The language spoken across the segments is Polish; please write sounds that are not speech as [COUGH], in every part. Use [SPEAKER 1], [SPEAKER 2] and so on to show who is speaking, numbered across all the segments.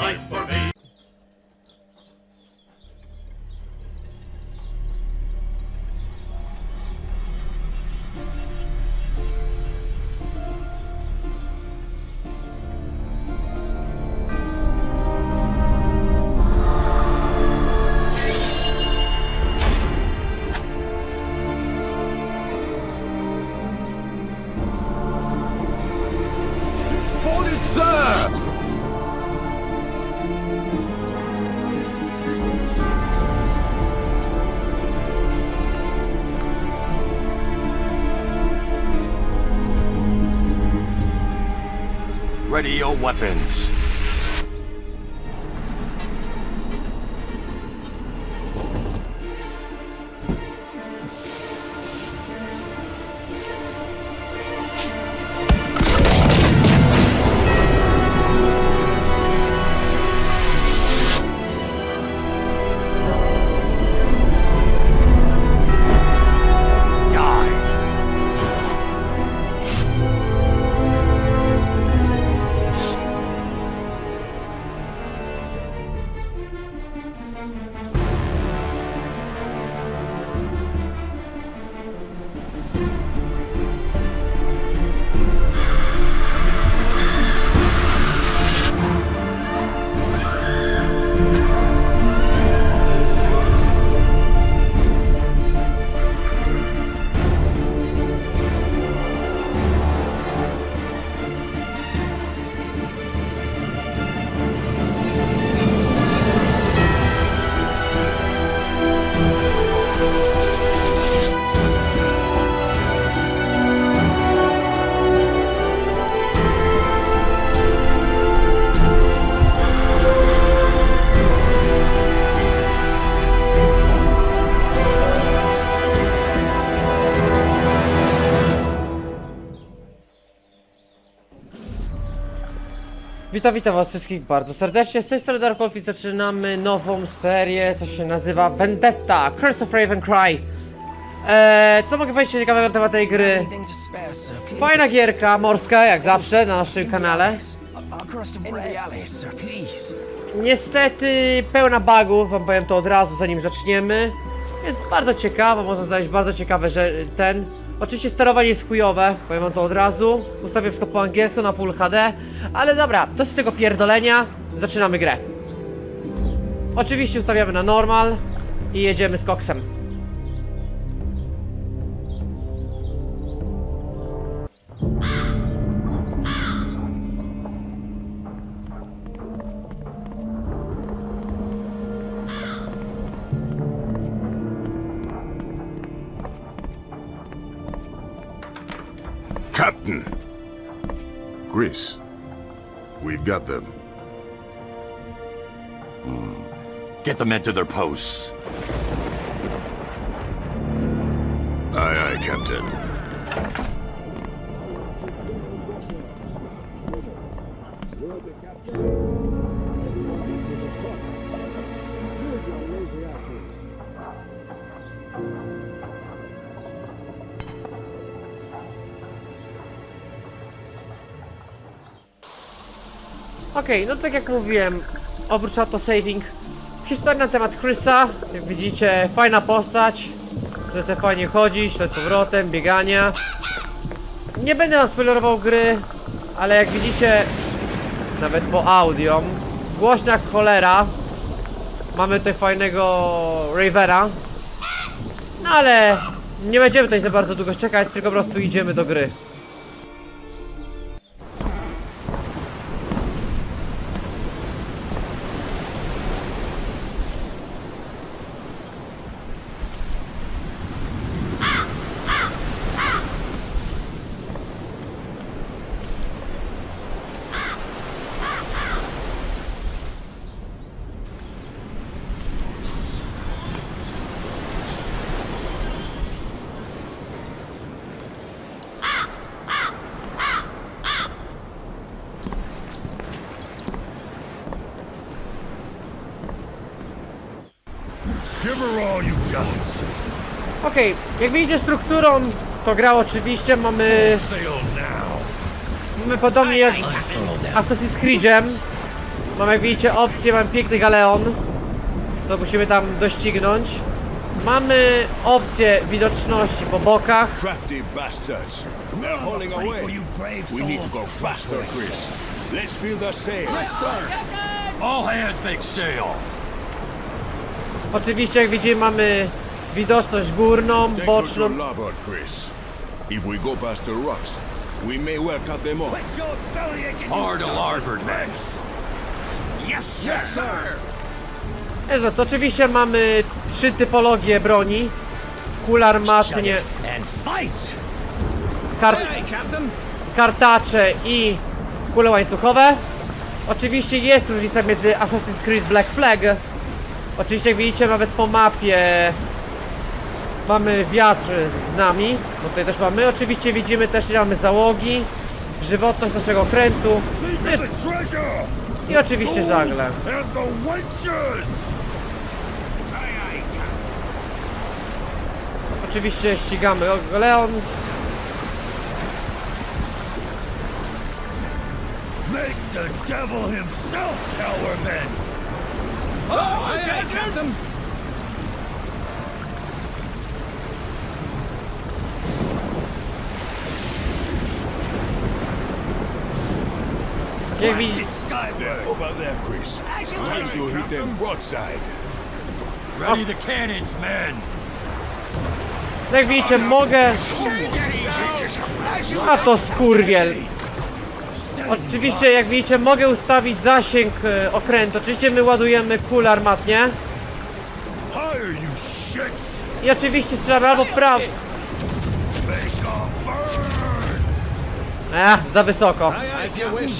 [SPEAKER 1] life
[SPEAKER 2] Ready weapons.
[SPEAKER 3] Witam, witam was wszystkich bardzo serdecznie. Z tej strony Dark Wolf i zaczynamy nową serię, co się nazywa Vendetta, Curse of Raven Cry. Eee, co mogę powiedzieć ciekawego na temat tej gry? Fajna gierka, morska, jak zawsze, na naszym kanale. Niestety pełna bugów, wam powiem to od razu, zanim zaczniemy. Jest bardzo ciekawa, można znaleźć bardzo ciekawe, że ten... Oczywiście sterowanie jest chujowe, powiem wam to od razu. Ustawię wszystko po angielsku na Full HD. Ale dobra, dosyć tego pierdolenia, zaczynamy grę. Oczywiście ustawiamy na normal i jedziemy z koksem.
[SPEAKER 4] Chris, we've got them. Hmm.
[SPEAKER 2] Get the men to their posts.
[SPEAKER 4] Aye, aye, Captain.
[SPEAKER 3] Okej, no tak jak mówiłem, oprócz auto-saving, historia na temat Chrisa, jak widzicie, fajna postać, że sobie fajnie chodzić, to z powrotem, biegania. Nie będę wam spoilerował gry, ale jak widzicie, nawet po audio, głośna cholera. Mamy tutaj fajnego Ravera. No ale nie będziemy tutaj za bardzo długo czekać, tylko po prostu idziemy do gry.
[SPEAKER 1] Give her all you got.
[SPEAKER 3] Okej, jak widzicie strukturą, to gra oczywiście mamy, mamy podobnie jak Assassin's Creed'em. Mamy jak widzicie opcję, mamy piękny galeon, co musimy tam doścignąć. Mamy opcję widoczności po bokach.
[SPEAKER 4] Let's the sail.
[SPEAKER 5] All hands make sail.
[SPEAKER 3] Oczywiście jak widzimy mamy widoczność górną, boczną.
[SPEAKER 4] If we go past the rocks, we may well cut them off.
[SPEAKER 5] Hard to larboard, men.
[SPEAKER 6] Yes, sir.
[SPEAKER 3] Jezu, to oczywiście mamy trzy typologie broni. Kula armatnie,
[SPEAKER 6] And fight.
[SPEAKER 3] kart, kartacze i kule łańcuchowe. Oczywiście jest różnica między Assassin's Creed Black Flag. Oczywiście jak widzicie nawet po mapie mamy wiatr z nami, bo tutaj też mamy. Oczywiście widzimy też ile mamy załogi, żywotność naszego
[SPEAKER 4] of the treasure!
[SPEAKER 3] i oczywiście żagle. Oczywiście ścigamy Leon.
[SPEAKER 4] Make the devil himself, our men!
[SPEAKER 6] Oh, okay, Captain.
[SPEAKER 3] Jak widzi-
[SPEAKER 4] They're over there, Chris. Time to hit them broadside.
[SPEAKER 5] Ready the cannons, men.
[SPEAKER 3] Jak widzicie mogę... A to skurwiel. Oczywiście jak widzicie mogę ustawić zasięg e, okrętu. Oczywiście my ładujemy kulę armatnie.
[SPEAKER 4] Higher, you shits!
[SPEAKER 3] I oczywiście strzelamy albo w prawo.
[SPEAKER 4] Make 'em burn!
[SPEAKER 3] E, za wysoko.
[SPEAKER 6] As you wish.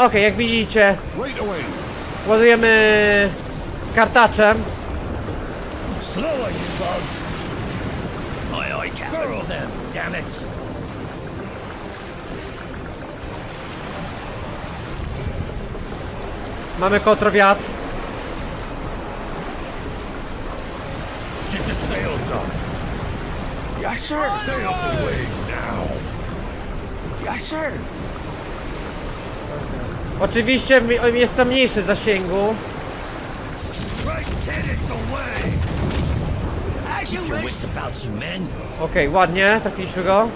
[SPEAKER 3] Okej, jak widzicie ładujemy kartaczem. Mamy kontrwiatr.
[SPEAKER 4] Get the away now!
[SPEAKER 3] Oczywiście mi- on jest mniejszy w zasięgu.
[SPEAKER 4] Right cannons away!
[SPEAKER 6] As Your wits about you, men.
[SPEAKER 3] Okej, ładnie, trafiliśmy go.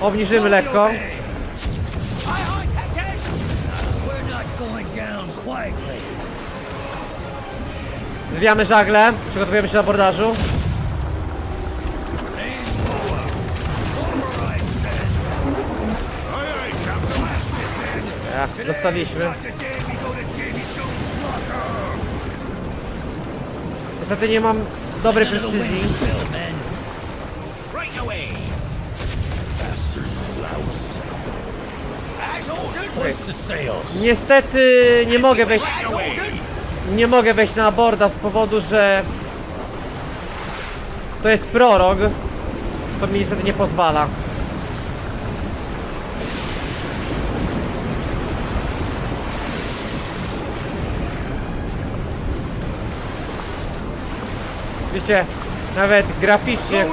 [SPEAKER 3] Obniżymy lekko. Zwijamy żagle, przygotowujemy się do abordażu.
[SPEAKER 6] Faster, you louse. As ordered. Hoist the sails.
[SPEAKER 3] Niestety nie mogę wejść, nie mogę wejść na aborda z powodu, że to jest prorok, co mi niestety nie pozwala. Wiecie, nawet graficznie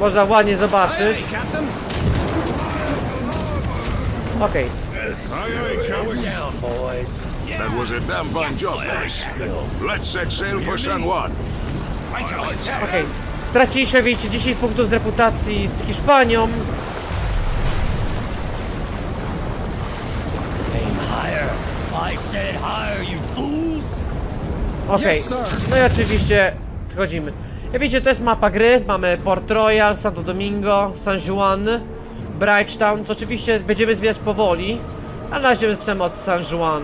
[SPEAKER 3] można ładnie zobaczyć. Okej,
[SPEAKER 6] boys.
[SPEAKER 7] That was a damn fine job. Let's set sail for San Juan.
[SPEAKER 3] okej. Straciliśmy, wiecie, 10 punktów z reputacji z Hiszpanią. Okej, no i oczywiście wchodzimy. Jak widzicie, to jest mapa gry. Mamy Port Royal, Santo Domingo, San Juan, Bridgetown. Co oczywiście będziemy zwijać powoli, ale na razie od San Juan.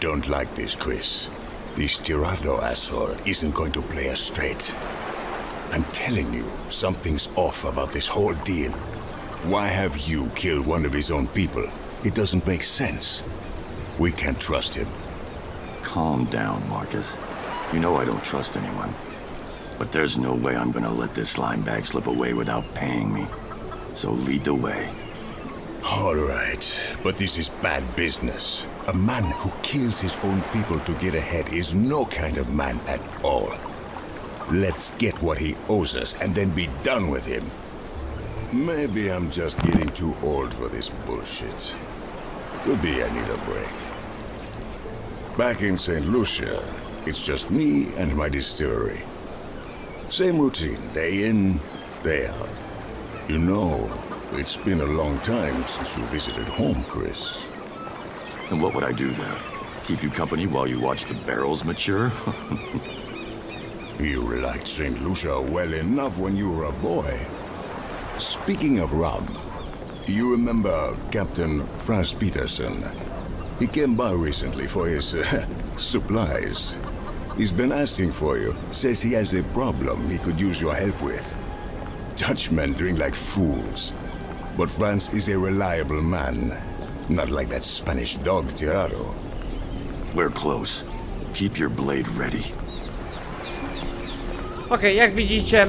[SPEAKER 4] Don't like this, Chris. This Tirado asshole isn't going to play us straight. I'm telling you, something's off about this whole deal. Why have you killed one of his own people? It doesn't make sense. We can't trust him.
[SPEAKER 6] Calm down, Marcus. You know I don't trust anyone. But there's no way I'm gonna let this slime bag slip away without paying me. So lead the way.
[SPEAKER 4] All right, but this is bad business. A man who kills his own people to get ahead is no kind of man at all. Let's get what he owes us and then be done with him. Maybe I'm just getting too old for this bullshit. Could be I need a break. Back in St. Lucia, it's just me and my distillery. Same routine, day in, day out. You know, it's been a long time since you visited home, Chris.
[SPEAKER 6] And what would I do there? Keep you company while you watch the barrels mature? [LAUGHS]
[SPEAKER 4] You liked St. Lucia well enough when you were a boy. Speaking of rum, you remember Captain Franz Peterson? He came by recently for his uh, [LAUGHS] supplies. He's been asking for you. Says he has a problem he could use your help with. Dutchmen drink like fools. But Franz is a reliable man. Not like that Spanish dog Tirado.
[SPEAKER 6] We're close. Keep your blade ready.
[SPEAKER 3] Okej, jak widzicie,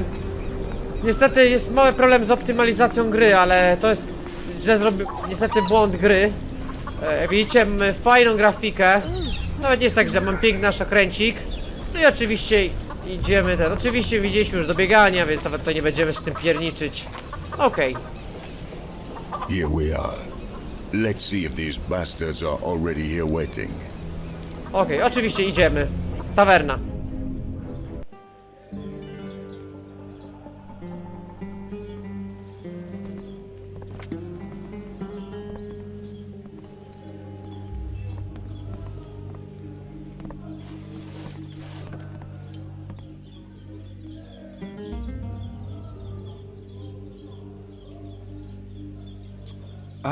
[SPEAKER 3] niestety jest mały problem z optymalizacją gry, ale to jest źle zrobił, niestety błąd gry. E, Jak widzicie, mamy fajną grafikę. Nawet nie jest tak, że mam piękny nasz okręcik. No i oczywiście idziemy ten. Oczywiście widzieliśmy już do biegania, więc nawet to nie będziemy z tym pierniczyć. Okej.
[SPEAKER 4] Here we are. Let's see if these bastards are already here waiting.
[SPEAKER 3] Okej, oczywiście idziemy. Tawerna.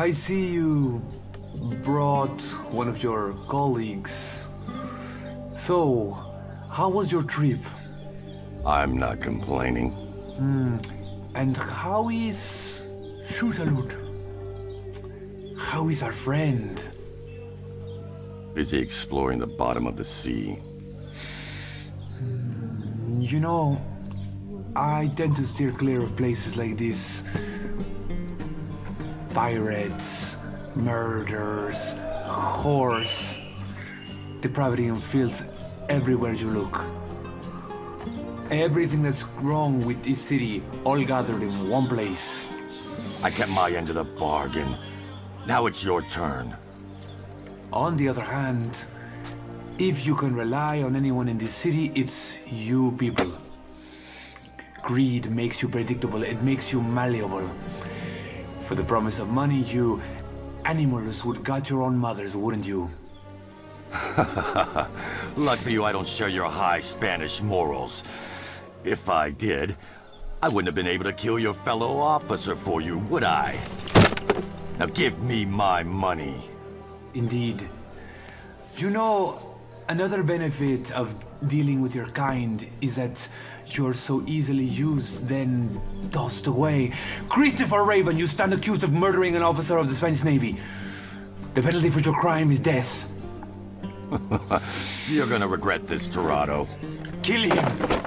[SPEAKER 8] I see you brought one of your colleagues. So, how was your trip?
[SPEAKER 6] I'm not complaining.
[SPEAKER 8] Hmm, and how is Shutalut? How is our friend?
[SPEAKER 6] Busy exploring the bottom of the sea.
[SPEAKER 8] Hmm, you know, I tend to steer clear of places like this. Pirates, murders, whores, depravity and filth everywhere you look. Everything that's wrong with this city all gathered in one place.
[SPEAKER 6] I kept my end of the bargain. Now it's your turn.
[SPEAKER 8] On the other hand, if you can rely on anyone in this city, it's you people. Greed makes you predictable, it makes you malleable. For the promise of money, you animals would gut your own mothers, wouldn't you?
[SPEAKER 6] Lucky for you, I don't share your high Spanish morals. If I did, I wouldn't have been able to kill your fellow officer for you, would I? Now give me my money.
[SPEAKER 8] Indeed. You know, another benefit of dealing with your kind is that you're so easily used, then tossed away. Christopher Raven, you stand accused of murdering an officer of the Spanish Navy. The penalty for your crime is death. [LAUGHS]
[SPEAKER 6] You're gonna regret this, Torado.
[SPEAKER 8] Kill him!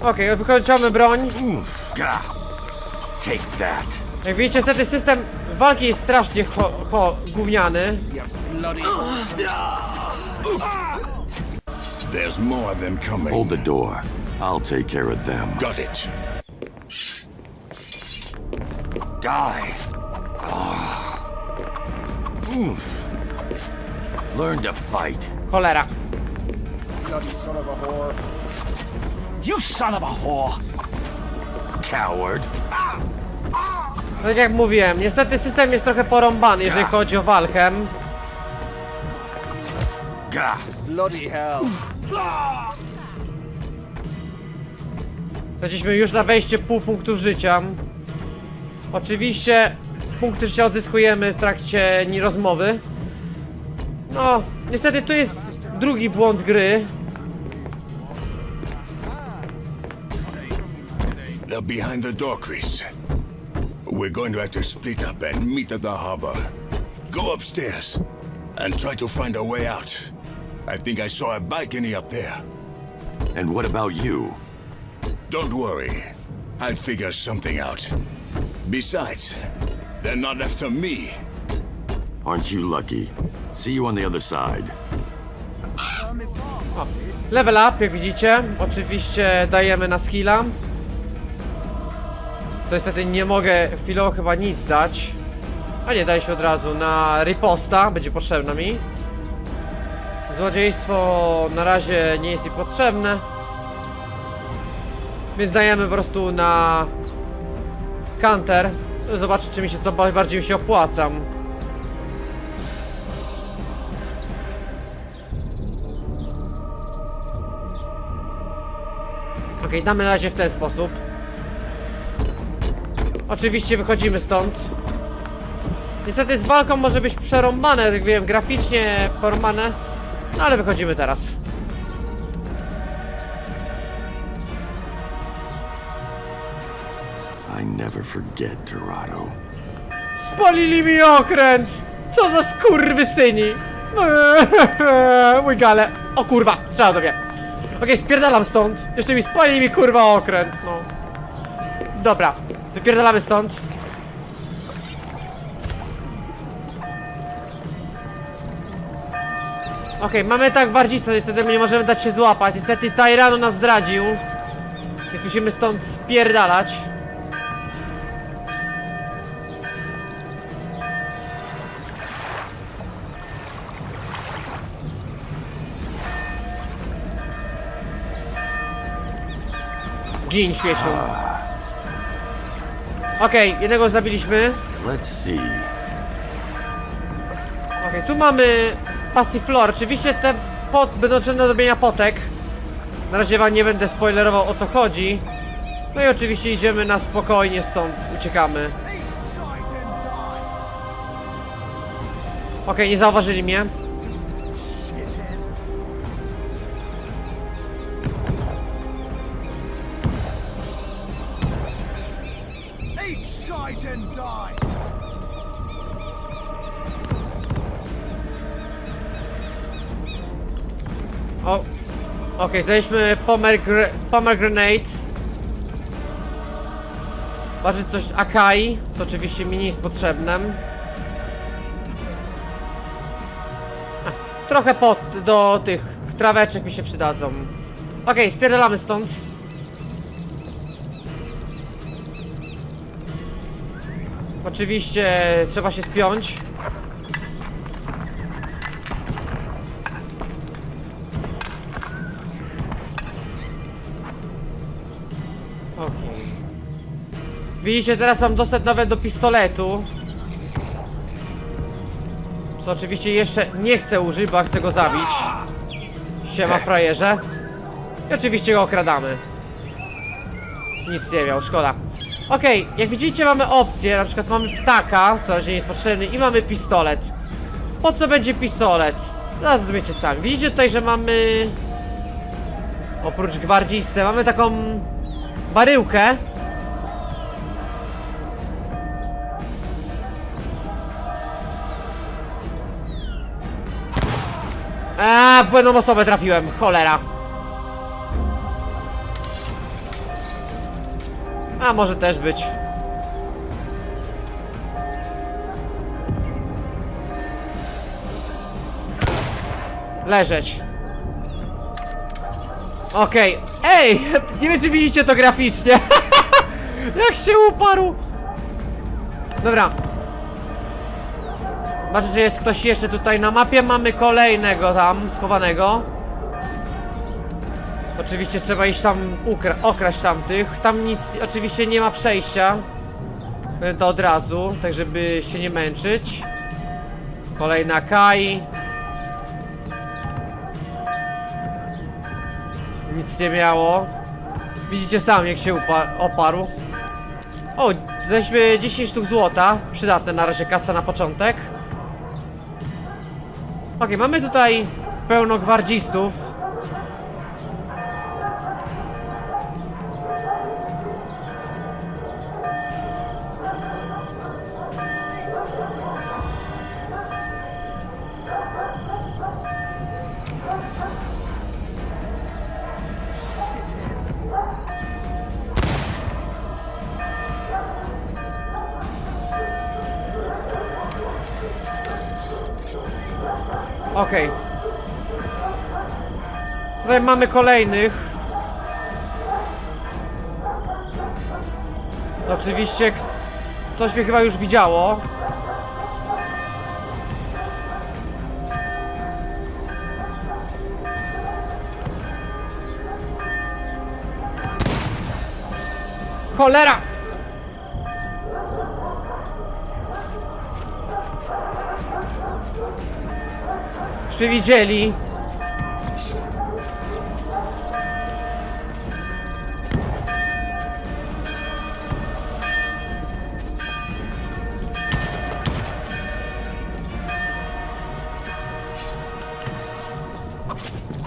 [SPEAKER 3] Okej, wykończamy broń.
[SPEAKER 6] Gah! Take that.
[SPEAKER 3] Jak widzicie, niestety system walki jest strasznie cho, cho, gówniany.
[SPEAKER 4] There's more of them coming.
[SPEAKER 6] Hold the door. I'll take care of them.
[SPEAKER 4] Got it.
[SPEAKER 6] Die! Ah. Oof. Learn to fight.
[SPEAKER 3] Cholera.
[SPEAKER 5] You son of a whore!
[SPEAKER 6] Coward.
[SPEAKER 3] Tak jak mówiłem, niestety system jest trochę porąbany, jeżeli chodzi o walkę.
[SPEAKER 6] Gah!
[SPEAKER 3] Traciliśmy już na wejście pół punktu życia. Oczywiście punkty życia odzyskujemy w trakcie nie rozmowy. No, niestety tu jest drugi błąd gry.
[SPEAKER 4] They're behind the door, Chris. We're going to have to split up and meet at the harbor. Go upstairs and try to find a way out. I think I saw a balcony up there.
[SPEAKER 6] And what about you?
[SPEAKER 4] Don't worry. I'll figure something out. Besides, they're not after me.
[SPEAKER 6] Aren't you lucky? See you on the other side.
[SPEAKER 3] Level up, jak widzicie. Oczywiście dajemy na skilla. Co niestety nie mogę chwilowo chyba nic dać. A nie, daje się od razu na riposta, będzie potrzebna mi. Złodziejstwo na razie nie jest mi potrzebne. Więc dajemy po prostu na counter. Zobaczyć czy mi się co ba- bardziej mi się opłaca. Okej, damy na razie w ten sposób. Oczywiście wychodzimy stąd. Niestety z walką może być przerąbane, jak wiem, graficznie pormane. No ale wychodzimy teraz.
[SPEAKER 6] I never forget, Dorado.
[SPEAKER 3] Spalili mi okręt! Co za skurwysyni! [LAUGHS] Mój gale. O kurwa, strzela do mnie. Okej, spierdalam stąd. Jeszcze mi spalili mi kurwa okręt, no. Dobra, wypierdalamy stąd. Okej, mamy tak gwardzista, niestety my nie możemy dać się złapać. Niestety Tyrano nas zdradził. Więc musimy stąd spierdalać. Gin śmieciu. Okej, jednego zabiliśmy.
[SPEAKER 6] Let's see.
[SPEAKER 3] Okej, tu mamy Passiflor. Oczywiście te pot będą potrzebne do robienia potek. Na razie wam nie będę spoilerował o co chodzi. No i oczywiście idziemy na spokojnie stąd, uciekamy. Okej, nie zauważyli mnie. Okej, znaleźliśmy pomegr pomegranate. Zobaczyć coś Akai, co oczywiście mi nie jest potrzebne. Trochę pot do tych traweczek mi się przydadzą. Okej, spierdalamy stąd. Oczywiście trzeba się spiąć. Okej. Widzicie, teraz mam dostęp nawet do pistoletu. Co oczywiście jeszcze nie chcę użyć, bo chcę go zabić. Siema frajerze. I oczywiście go okradamy. Nic nie miał, szkoda. Okej, jak widzicie mamy opcję, na przykład mamy ptaka, co razie nie jest potrzebny, i mamy pistolet. Po co będzie pistolet? Zaraz zrozumiecie sami. Widzicie tutaj, że mamy... Oprócz gwardzisty, mamy taką baryłkę. A, błędną osobę trafiłem, cholera. A, może też być. Leżeć. Okej. Ej! [LAUGHS] Nie wiem, czy widzicie to graficznie. [LAUGHS] Jak się uparł. Dobra. Zobaczę, że jest ktoś jeszcze tutaj na mapie. Mamy kolejnego tam, schowanego. Oczywiście trzeba iść tam, ukra okraść tamtych. Tam nic, oczywiście nie ma przejścia. To od razu, tak żeby się nie męczyć. Kolejna Kai. Nic nie miało. Widzicie sami jak się oparł. O, Weźmy 10 sztuk złota. Przydatne na razie kasa na początek. Okej, mamy tutaj pełno gwardzistów. Okej. Tutaj mamy kolejnych. Oczywiście coś mnie chyba już widziało. Cholera! Mnie widzieli.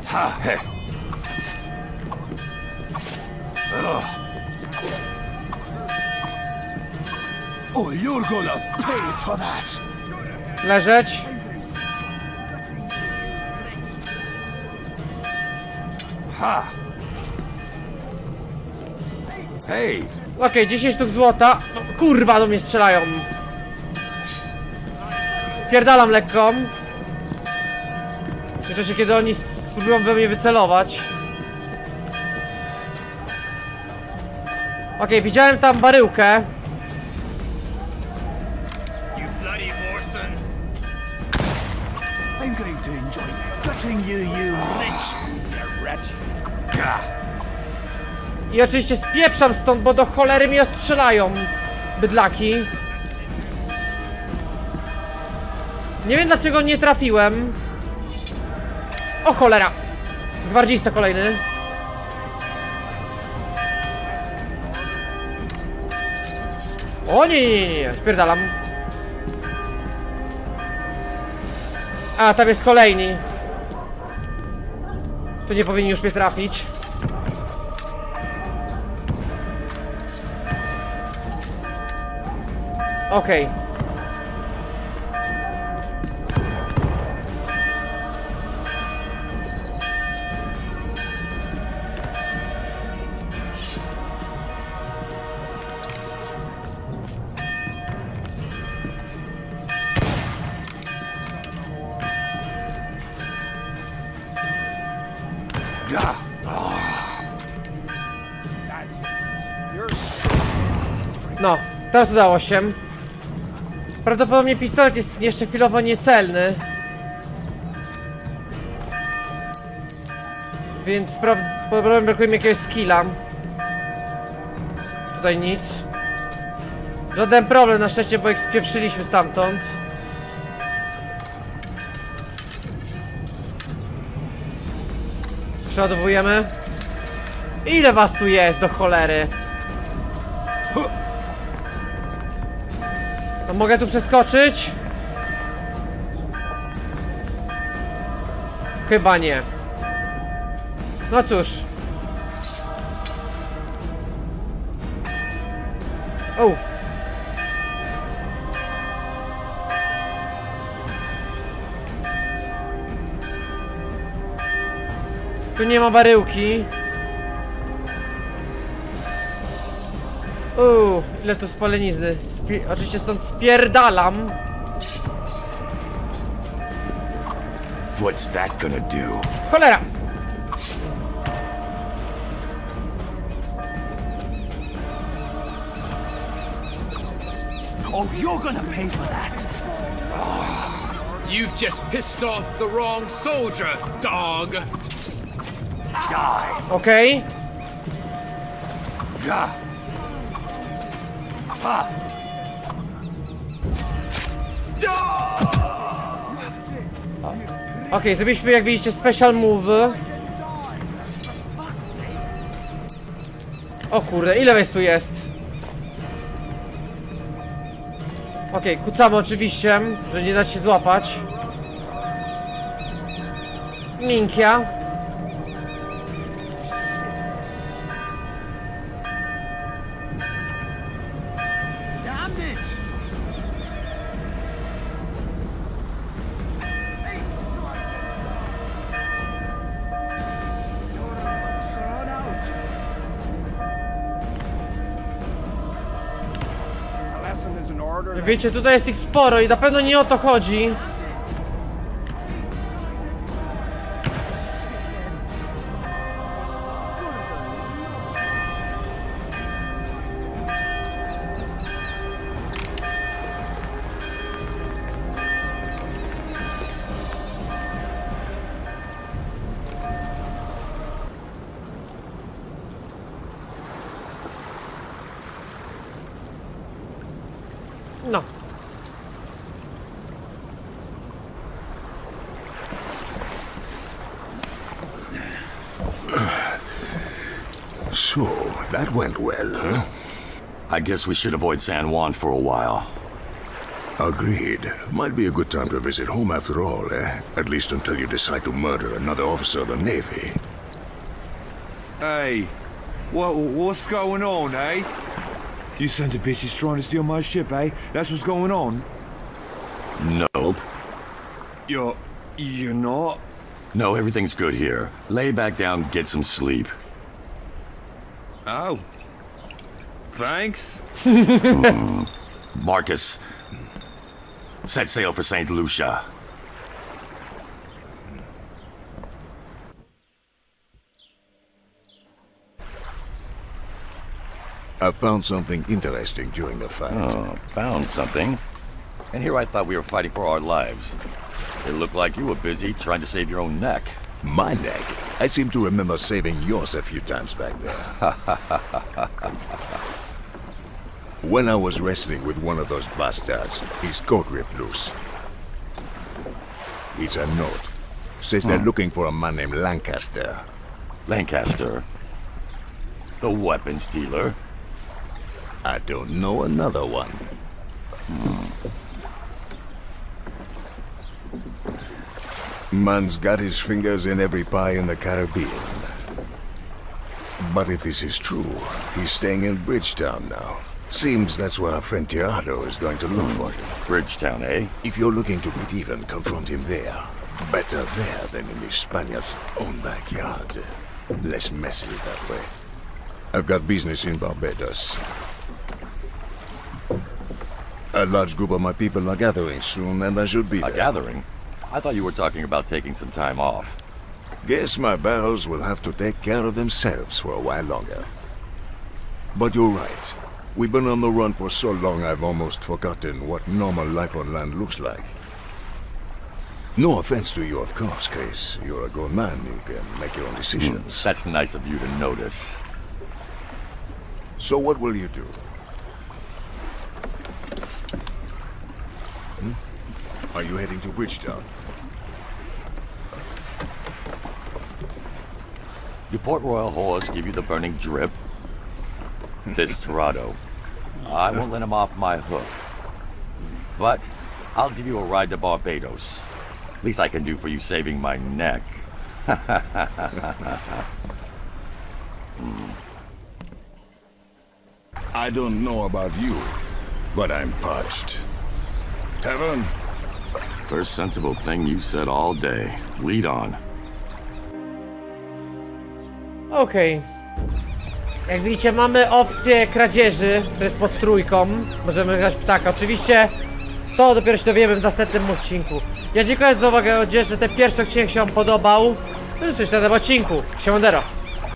[SPEAKER 6] Ha, hey.
[SPEAKER 1] Oh, you're gonna pay for that!
[SPEAKER 3] Leżeć.
[SPEAKER 6] Hey,
[SPEAKER 3] Okej, 10 sztuk złota. No, kurwa, do mnie strzelają. Spierdalam lekko. W czasie, kiedy oni spróbują we mnie wycelować. Okej, widziałem tam baryłkę.
[SPEAKER 2] You bloody Morrison.
[SPEAKER 1] I'm going to enjoy gutting you, you wretch.
[SPEAKER 3] I oczywiście spieprzam stąd, bo do cholery mnie strzelają. Bydlaki. Nie wiem dlaczego nie trafiłem. O cholera! Gwardzista kolejny. O nie, nie, nie, nie, spierdalam. A, tam jest kolejny. Tu nie powinni już mnie trafić. Okej.
[SPEAKER 6] Gah.
[SPEAKER 3] No, teraz udało się. Prawdopodobnie pistolet jest jeszcze chwilowo niecelny. Więc prawdopodobnie brakuje mi jakiegoś skilla. Tutaj nic. Żaden problem na szczęście, bo ich spieprzyliśmy stamtąd. Przeładowujemy. Ile was tu jest do cholery? To mogę tu przeskoczyć? Chyba nie. No cóż. O. Tu nie ma baryłki. Uuu, ile tu spalenizny. Spie oczywiście stąd spierdalam.
[SPEAKER 6] What's that gonna do?
[SPEAKER 3] Cholera!
[SPEAKER 5] Oh, you're gonna pay for that.
[SPEAKER 7] You've just pissed off the wrong soldier, dog.
[SPEAKER 6] Die.
[SPEAKER 3] Okej.
[SPEAKER 6] Gah. Ha!
[SPEAKER 3] Okej, zrobiliśmy jak widzicie special move. O kurde, ile was tu jest? Okej, kucamy oczywiście, że nie da się złapać. Minkia. Wiecie, tutaj jest ich sporo i na pewno nie o to chodzi.
[SPEAKER 4] That went well, huh?
[SPEAKER 6] I guess we should avoid San Juan for a while.
[SPEAKER 4] Agreed. Might be a good time to visit home after all, eh? At least until you decide to murder another officer of the Navy.
[SPEAKER 9] Hey, what what's going on, eh? You sons of bitches trying to steal my ship, eh? That's what's going on.
[SPEAKER 6] Nope.
[SPEAKER 9] You're you're not.
[SPEAKER 6] No, everything's good here. Lay back down, get some sleep.
[SPEAKER 9] Oh. Thanks. [LAUGHS]
[SPEAKER 6] Marcus, set sail for St. Lucia.
[SPEAKER 4] I found something interesting during the fight.
[SPEAKER 6] Oh, found something. And here I thought we were fighting for our lives. It looked like you were busy trying to save your own neck.
[SPEAKER 4] My neck? I seem to remember saving yours a few times back there. [LAUGHS] when I was wrestling with one of those bastards, his coat ripped loose. It's a note. Says they're hmm. looking for a man named Lancaster.
[SPEAKER 6] Lancaster. The weapons dealer.
[SPEAKER 4] I don't know another one. Hmm. Man's got his fingers in every pie in the Caribbean. But if this is true, he's staying in Bridgetown now. Seems that's where our friend Tirado is going to look for him.
[SPEAKER 6] Bridgetown, eh?
[SPEAKER 4] If you're looking to get even, confront him there. Better there than in the Spaniard's own backyard. Less messy that way. I've got business in Barbados. A large group of my people are gathering soon, and I should be
[SPEAKER 6] A
[SPEAKER 4] there.
[SPEAKER 6] gathering? I thought you were talking about taking some time off.
[SPEAKER 4] Guess my barrels will have to take care of themselves for a while longer. But you're right. We've been on the run for so long I've almost forgotten what normal life on land looks like. No offense to you, of course, Chris. You're a grown man. You can make your own decisions.
[SPEAKER 6] That's nice of you to notice.
[SPEAKER 4] So what will you do? Hmm? Are you heading to Bridgetown?
[SPEAKER 6] Port Royal Horse give you the burning drip? This Torado. I won't let him off my hook. But I'll give you a ride to Barbados. Least I can do for you saving my neck. [LAUGHS]
[SPEAKER 4] I don't know about you, but I'm parched. Tavern?
[SPEAKER 6] First sensible thing you said all day. Lead on.
[SPEAKER 3] Okej. Jak widzicie, mamy opcję kradzieży, to jest pod trójką. Możemy grać ptaka. Oczywiście to dopiero się dowiemy w następnym odcinku. Ja dziękuję za uwagę, że ten pierwszy odcinek się wam podobał. Do zobaczenia w odcinku. Siemandero.